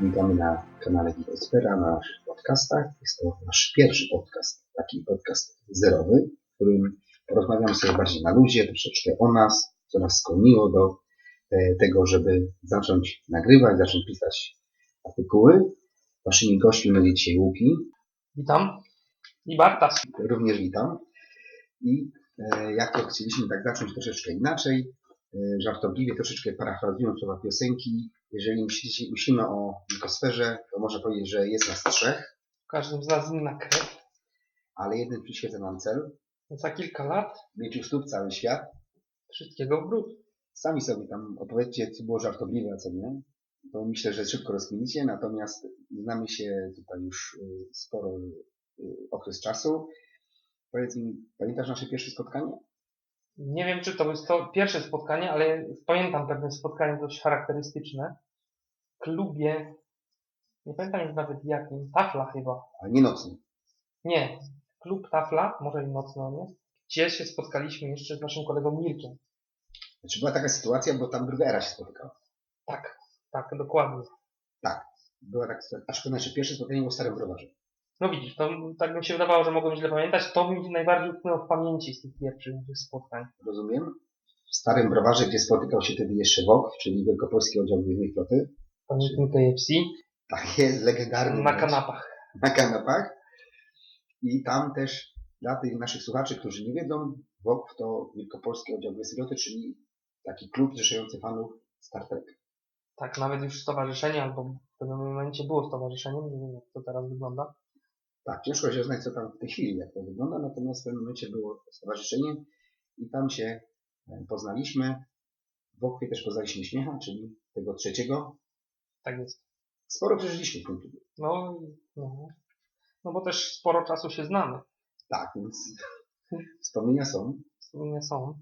Witamy na kanale Gigosfera, na naszych podcastach. Jest to nasz pierwszy podcast, taki podcast zerowy, w którym porozmawiamy sobie bardziej na luzie, troszeczkę o nas, co nas skłoniło do e, tego, żeby zacząć nagrywać, zacząć pisać artykuły. Waszymi gośćmi będzie dzisiaj Łuki, Witam. I Bartas. również witam. I jak to chcieliśmy tak zacząć troszeczkę inaczej, e, żartobliwie, troszeczkę parafrazując słowa piosenki, jeżeli myślimy o Gigosferze, to można powiedzieć, że jest nas trzech, W każdym z nas inna krew. ale jeden przyświeca nam cel, Za kilka lat mieć u stóp cały świat. wszystkiego w bród. Sami sobie tam opowiedzcie, co było żartobliwe, a co nie. To myślę, że szybko rozkminicie, natomiast znamy się tutaj już y, sporo okres czasu. Powiedz mi, pamiętasz nasze pierwsze spotkanie? Nie wiem, czy to jest to pierwsze spotkanie, ale pamiętam pewne spotkanie dość charakterystyczne. W klubie, nie pamiętam już nawet jakim, Tafla chyba. Ale nie nocny. Nie, klub Tafla, może i nocny on jest, gdzie się spotkaliśmy jeszcze z naszym kolegą Mirkiem. Znaczy była taka sytuacja, bo tam druga era się spotykała. Tak, tak, dokładnie. Była taka sytuacja, aczkolwiek nasze pierwsze spotkanie było w Starym Browarze. No widzisz, to tak mi się wydawało, że mogłem źle pamiętać. To mi najbardziej utknęło w pamięci z tych pierwszych spotkań. Rozumiem? W Starym Browarze, gdzie spotykał się wtedy jeszcze WOK, czyli Wielkopolski Oddział Gwiezdnej Floty. Pamiętnik KFC. Tak jest, legendarny. Na kanapach. na kanapach. I tam też dla tych naszych słuchaczy, którzy nie wiedzą, WOKW to Wielkopolski Oddział Gwiezdnoty, czyli taki klub zrzeszający fanów Star Trek. Tak, nawet już stowarzyszenie, albo w pewnym momencie było stowarzyszeniem, nie wiem jak to teraz wygląda. Tak, ciężko się znać, co tam w tej chwili, jak to wygląda, natomiast w pewnym momencie było stowarzyszenie i tam się e, poznaliśmy. W WOKWie też poznaliśmy Śmiecha, czyli tego trzeciego. Tak jest. Sporo przeżyliśmy w tym klubie. No, i- no. no bo też sporo czasu się znamy. Tak, więc wspomnienia są. Wspomnienia są.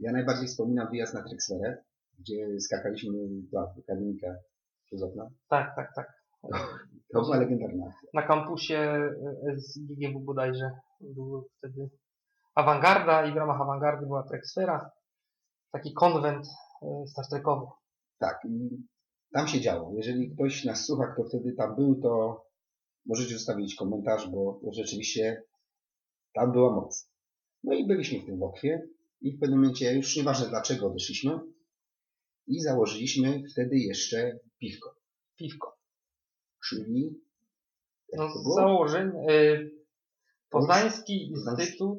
Ja najbardziej wspominam wyjazd na Trexlerę, gdzie skakaliśmy do akademika przez okna. Tak, tak, tak. To była legendarna akcja. Na kampusie e, z GGW bodajże był wtedy awangarda i w ramach awangardy była Treksfera. Taki konwent e, Star Trekowy. Tak, i tam się działo. Jeżeli ktoś nas słucha, kto wtedy tam był, to możecie zostawić komentarz, bo rzeczywiście tam była moc. No i byliśmy w tym wokwie i w pewnym momencie, już nieważne dlaczego odeszliśmy, i założyliśmy wtedy jeszcze piwko, Piwko. Czyli No z założeń e, Poznański. Instytut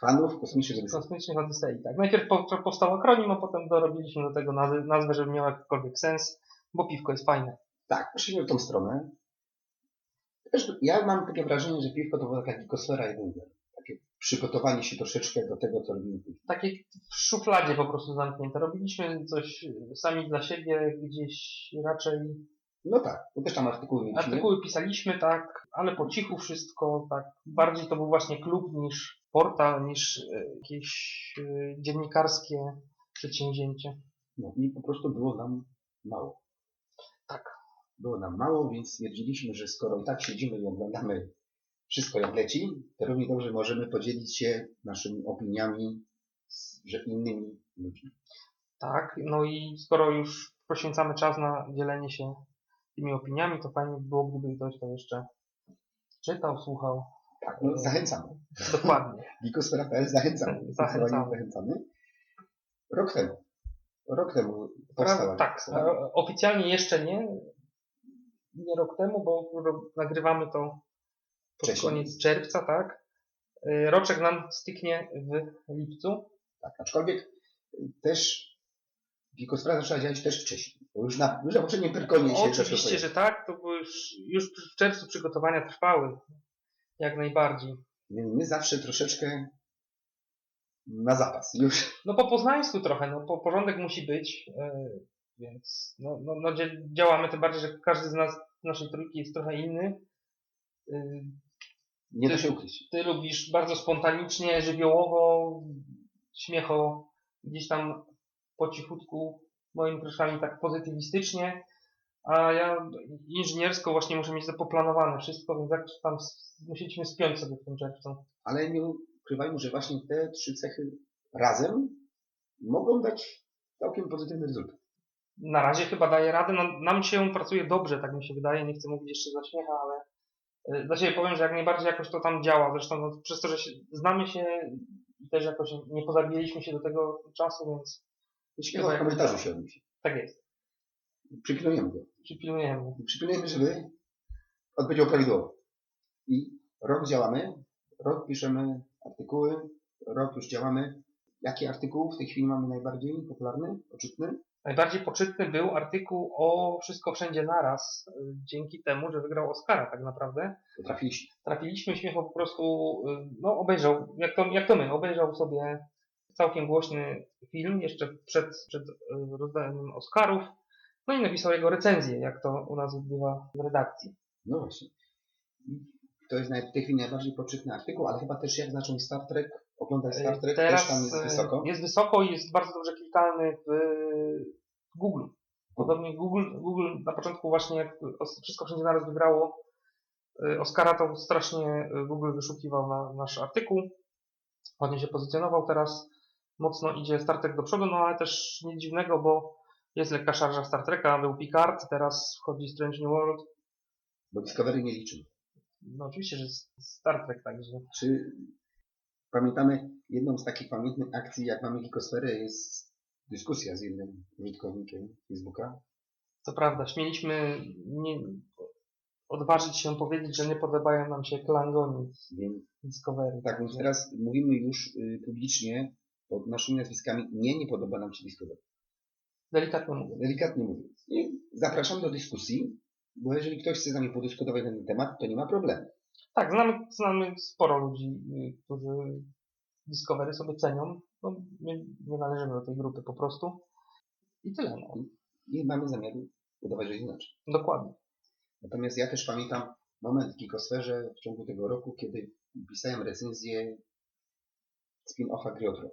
Fanów kosmicznych Odysei. Kosmicznych Odysei. Tak. Najpierw po- powstał akronim, a potem dorobiliśmy do tego nazwę, żeby miała jakikolwiek sens, bo piwko jest fajne. Tak, poszliśmy w tą stronę. Ja mam takie wrażenie, że piwko to była taka gikosfera jeden Takie przygotowanie się troszeczkę do tego, co robimy. Takie w szufladzie po prostu zamknięte. Robiliśmy coś sami dla siebie, gdzieś raczej No tak, bo też tam artykuły mieliśmy. artykuły pisaliśmy, tak, ale po cichu wszystko, tak. Bardziej to był właśnie klub niż portal, niż e, jakieś e, dziennikarskie przedsięwzięcie. No i po prostu było nam mało. Tak. Było nam mało, więc stwierdziliśmy, że skoro i tak siedzimy i oglądamy wszystko jak leci, to równie dobrze możemy podzielić się naszymi opiniami z że innymi ludźmi. Tak, no i skoro już poświęcamy czas na dzielenie się tymi opiniami, to fajnie by było, gdyby ktoś to jeszcze czytał, słuchał. Tak, no zachęcamy. Dokładnie. Gikosfera.pl zachęcamy. Zachęcamy. Zachęcamy. Rok temu. Rok temu powstała tak, e, oficjalnie jeszcze nie. Nie rok temu, bo nagrywamy to pod Wcześniej. koniec czerwca, tak? E, Roczek nam styknie w lipcu. Tak, aczkolwiek też Gikosfera zaczęła działać też wcześniej. Bo już na, już na poprzednim Pyrkonie się Oczywiście, że tak, to było już, już w czerwcu przygotowania trwały. Jak najbardziej. Więc my zawsze troszeczkę na zapas. Już No po poznańsku trochę, no po, porządek musi być, e, więc no, no, no dzia- działamy, tym bardziej, że każdy z nas, naszej trójki jest trochę inny. E, nie da się ukryć. Ty lubisz bardzo spontanicznie, żywiołowo, śmiecho, gdzieś tam po cichutku, moimi proszami tak pozytywistycznie, a ja inżyniersko właśnie muszę mieć to poplanowane wszystko, więc jak tam musieliśmy spiąć sobie w tym czerwcu. Ale nie ukrywajmy, że właśnie te trzy cechy razem mogą dać całkiem pozytywny rezultat. Na razie chyba daje radę. No, nam się pracuje dobrze, tak mi się wydaje. Nie chcę mówić jeszcze za śmiecha, ale y, dla siebie powiem, że jak najbardziej jakoś to tam działa. Zresztą no, przez to, że się, znamy się i też jakoś nie pozabijaliśmy się do tego czasu, więc Jeśli w komentarzu się odniesie. tak jest. Przypilnujemy go. Przypilnujemy. Przypilnujemy, żeby odpowiedział prawidłowo. I rok działamy, rok piszemy artykuły, rok już działamy. Jaki artykuł w tej chwili mamy najbardziej popularny, poczytny? Najbardziej poczytny był artykuł o Wszystko Wszędzie Naraz, y, dzięki temu, że wygrał Oscara tak naprawdę. Potrafiliście. Trafiliśmy, Śmiecho po prostu y, no, obejrzał, jak to, jak to my, obejrzał sobie całkiem głośny film jeszcze przed, przed y, rozdaniem Oscarów. No i napisał jego recenzję, jak to u nas bywa w redakcji. No właśnie. To jest w tej chwili najbardziej poczytny artykuł, ale chyba też jak zacząć Star Trek, oglądać Star Trek, też tam jest y, wysoko. jest wysoko i jest bardzo dobrze klikalny w Google. Podobnie Google, Google na początku właśnie jak wszystko wszędzie naraz wygrało Oscara, to strasznie Google wyszukiwał na nasz artykuł. Ładnie się pozycjonował teraz. Mocno idzie Star Trek do przodu, no ale też nic dziwnego, bo jest lekka szarża Star Treka, był Picard, teraz wchodzi Strange New World. Bo Discovery nie liczymy. No oczywiście, że Star Trek także. Czy pamiętamy jedną z takich pamiętnych akcji, jak mamy Gikosferę, jest dyskusja z jednym użytkownikiem Facebooka. Co prawda, śmieliśmy nie, odważyć się powiedzieć, że nie podobają nam się Klangoni z Discovery. tak, więc teraz mówimy już y, publicznie pod naszymi nazwiskami, nie, nie podoba nam się Discovery. Delikatnie mówię. Delikatnie mówiąc. I zapraszam do dyskusji, bo jeżeli ktoś chce z nami podyskutować na ten temat, to nie ma problemu. Tak, znamy, znamy sporo ludzi, y, którzy Discovery sobie cenią. No, nie, nie należymy do tej grupy po prostu. I tyle. No. I mamy zamiar udawać, że inaczej. Dokładnie. Natomiast ja też pamiętam moment w Gikosferze w ciągu tego roku, kiedy pisałem recenzję spin-offa Griotro.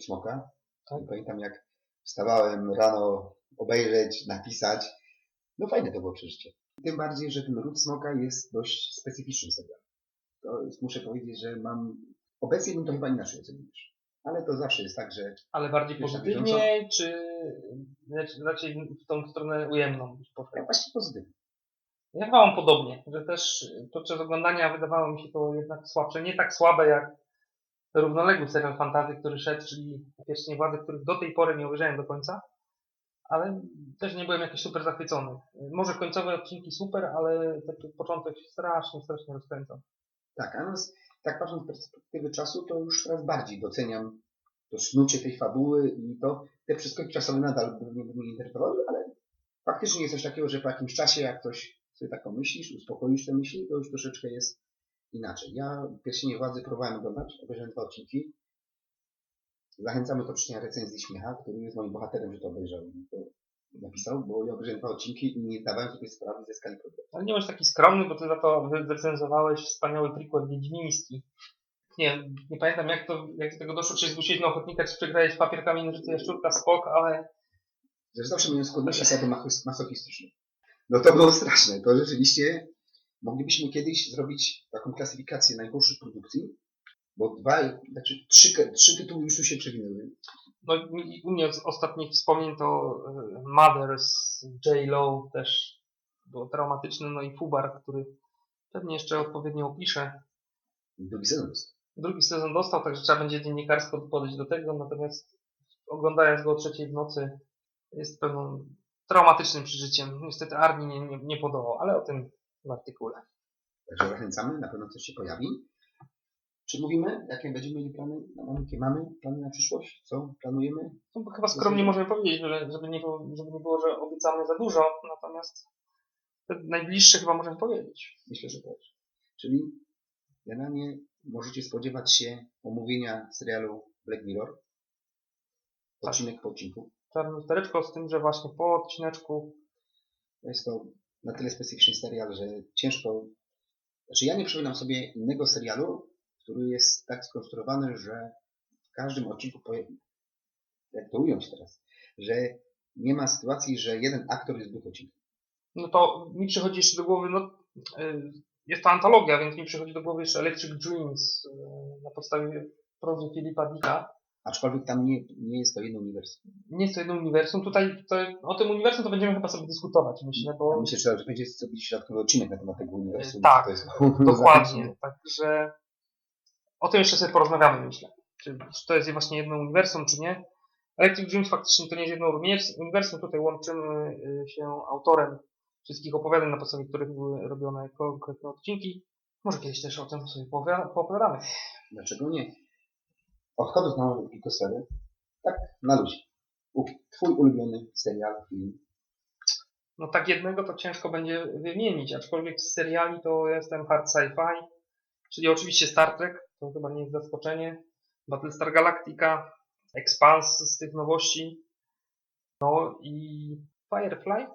Smoka. Tak. Pamiętam jak wstawałem rano obejrzeć, napisać. No fajne to było przeżycie. Tym bardziej, że ten Ród Smoka jest dość specyficznym serialem. To jest, muszę powiedzieć, że mam... Obecnie bym to chyba inaczej ocenił. Ale to zawsze jest tak, że Ale bardziej pozytywnie, czy raczej- w tą stronę ujemną? ja właśnie pozytywnie. Ja chyba mam podobnie, że też podczas oglądania wydawało mi się to jednak słabsze. Nie tak słabe jak równoległy serial fantazy, który szedł, czyli Pierścienie Władzy, których do tej pory nie obejrzałem do końca, ale też nie byłem jakiś super zachwycony. Może końcowe odcinki super, ale taki początek strasznie, strasznie rozkręcał. Tak, a nas, tak patrząc z perspektywy czasu, to już coraz bardziej doceniam to snucie tej fabuły i to te przeskoki czasowe nadal mnie, by mnie interesowały, ale faktycznie jest coś takiego, że po jakimś czasie, jak coś sobie tak pomyślisz, uspokoisz te myśli, to już troszeczkę jest inaczej. Ja Pierścienie Władzy próbowałem oglądać, obejrzałem dwa odcinki. Zachęcamy do przeczytania recenzji Śmiecha, który jest moim bohaterem, że to obejrzał i to napisał, bo ja obejrzałem dwa odcinki i nie zdawałem sobie sprawy ze skali problemu. Ale nie bądź taki skromny, bo ty za to wyrecenzowałeś wspaniały prequel Wiedźmiński. Nie, nie pamiętam jak to, jak do tego doszło, czy zgłosiłeś na ochotnika, czy przegrałeś papier, kamień, nożyce, jaszczurka, skok, ale że zawsze miałem skłonności sadomasochistyczne. No to było straszne. To rzeczywiście moglibyśmy kiedyś zrobić taką klasyfikację najgorszych produkcji, bo dwa, znaczy trzy, trzy tytuły już tu się przewinęły. no, u mnie z ostatnich wspomnień to e, Mother z J. Lo też było traumatyczne, no i Fubar, który pewnie jeszcze odpowiednio opisze. Drugi sezon jest. Drugi sezon dostał, także trzeba będzie dziennikarsko podejść do tego, natomiast oglądając go o trzeciej w nocy jest pewną traumatycznym przeżyciem. Niestety Arni nie, nie, nie podołał, ale o tym w artykule. Także zachęcamy, na pewno coś się pojawi. Czy mówimy, jakie będziemy mieli plany? Jakie mamy plany na przyszłość? Co planujemy? No, chyba skromnie możemy powiedzieć, że, żeby, nie było, żeby nie było, że obiecamy za dużo, natomiast najbliższe chyba możemy powiedzieć. Myślę, że też. Czyli generalnie możecie spodziewać się omówienia serialu Black Mirror. Odcinek po odcinku. Czarne lustereczko z tym, że właśnie po odcineczku Jest to na tyle specyficzny serial, że ciężko. Znaczy, ja nie przypominam sobie innego serialu, który jest tak skonstruowany, że w każdym odcinku, poje- jak to ująć teraz, że nie ma sytuacji, że jeden aktor jest dwóch odcinkach. no to mi przychodzi jeszcze do głowy, no y, jest to antologia, więc mi przychodzi do głowy jeszcze Electric Dreams y, na podstawie prozy Filipa Dicka. Aczkolwiek tam nie, nie jest to jedno uniwersum. Nie jest to jedno uniwersum. Tutaj to, o tym uniwersum to będziemy chyba sobie dyskutować, myślę, Ja bo myślę, że będzie zrobić środkowy odcinek na temat tego uniwersum. Tak, To jest dokładnie. Także o tym jeszcze sobie porozmawiamy, myślę. Czy, czy to jest właśnie jedno uniwersum, czy nie. Electric Dreams faktycznie to nie jest jedno uniwers- uniwersum. Tutaj łączymy y, się autorem wszystkich opowiadań, na podstawie których były robione konkretne odcinki. Może kiedyś też o tym sobie powiada- poopowiadamy. Dlaczego nie? Od kogo znamy sery? Tak, na ludzi. Twój ulubiony serial, film. No tak jednego to ciężko będzie wymienić, aczkolwiek z seriali to jestem hard sci-fi, czyli oczywiście Star Trek, to chyba nie jest zaskoczenie, Battlestar Galactica, Expanse z tych nowości, no i Firefly.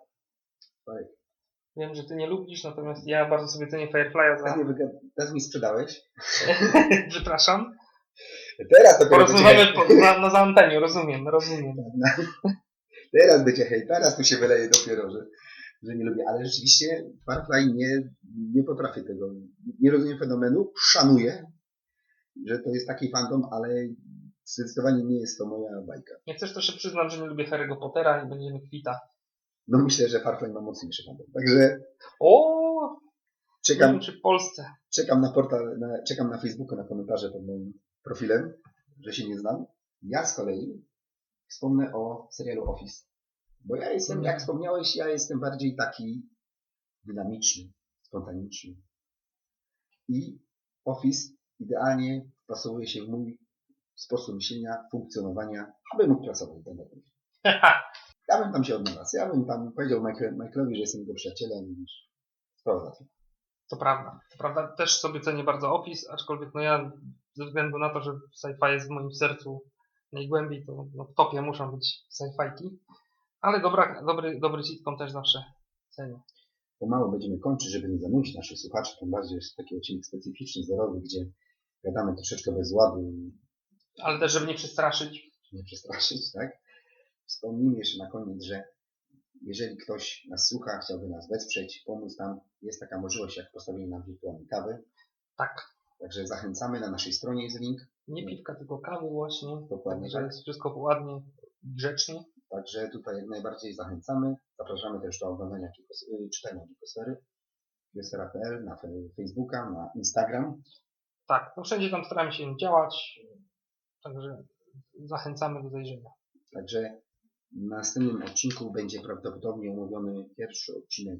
Tak. Wiem, że ty nie lubisz, natomiast ja bardzo sobie cenię Firefly'a Teraz, za... mnie wyga- teraz mi sprzedałeś. Przepraszam. Teraz dopiero Porozmawiamy po, na, na anteniu, rozumiem, rozumiem. Teraz będzie hej, teraz tu się wyleje dopiero, że, że nie lubię. Ale rzeczywiście Firefly nie, nie potrafię tego. Nie rozumiem fenomenu. Szanuję, że to jest taki fandom, ale zdecydowanie nie jest to moja bajka. Jak chcesz, to się przyznam, że nie lubię Harry'ego Pottera i będziemy kwita. No myślę, że Firefly ma mocniejszy fandom. Także O, czekam, wiem, czy w Polsce. czekam na portal, na, czekam na Facebooku na komentarze pod moim profilem, że się nie znam. Ja z kolei wspomnę o serialu Office. Bo ja jestem, jak wspomniałeś, ja jestem bardziej taki dynamiczny, spontaniczny. I Office idealnie pasuje się w mój sposób myślenia, funkcjonowania, aby mógł pracować danym Ja bym tam się odnalazł. Ja bym tam powiedział Michael, Michaelowi, że jestem jego przyjacielem i sprawa. To prawda. To prawda, też sobie cenię bardzo opis, aczkolwiek no ja ze względu na to, że sci-fi jest w moim sercu najgłębiej, to no, w topie muszą być sci-fiki. Ale dobra, dobry, dobry sitcom też zawsze cenię. pomału będziemy kończyć, żeby nie zanudzić naszych słuchaczy, tym bardziej jest taki odcinek specyficzny, zerowy, gdzie gadamy troszeczkę bez ładu, Ale też, żeby nie przestraszyć. nie przestraszyć, tak? Wspomnijmy jeszcze na koniec, że jeżeli ktoś nas słucha, chciałby nas wesprzeć, pomóc nam, jest taka możliwość jak postawienie nam wirtualnej kawy. Tak. Także zachęcamy, na naszej stronie jest link. Nie piwka, tylko kawy właśnie. Dokładnie Także tak. jest wszystko ładnie, grzecznie. Także tutaj jak najbardziej zachęcamy. Zapraszamy też do oglądania y, czytania Gikosfery, Gikosfera.pl, na Facebooka, na Instagram. Tak, no wszędzie tam staramy się działać. Także zachęcamy do zajrzenia. Także w następnym odcinku będzie prawdopodobnie omówiony pierwszy odcinek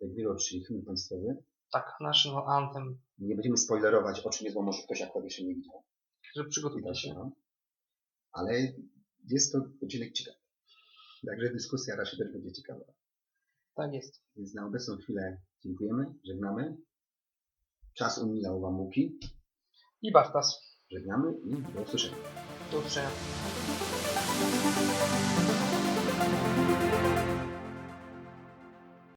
Village, czyli film państwowy. Tak, National Anthem. Nie będziemy spoilerować, o czym jest, bo może ktoś akurat jeszcze nie widział. Że przygotujcie się. no. Ale jest to odcinek ciekawy. Także dyskusja raczej też będzie ciekawa. Tak jest. Więc na obecną chwilę dziękujemy, żegnamy. Czas umilał Wam muki. I Bartas. Żegnamy i do usłyszenia. Do usłyszenia.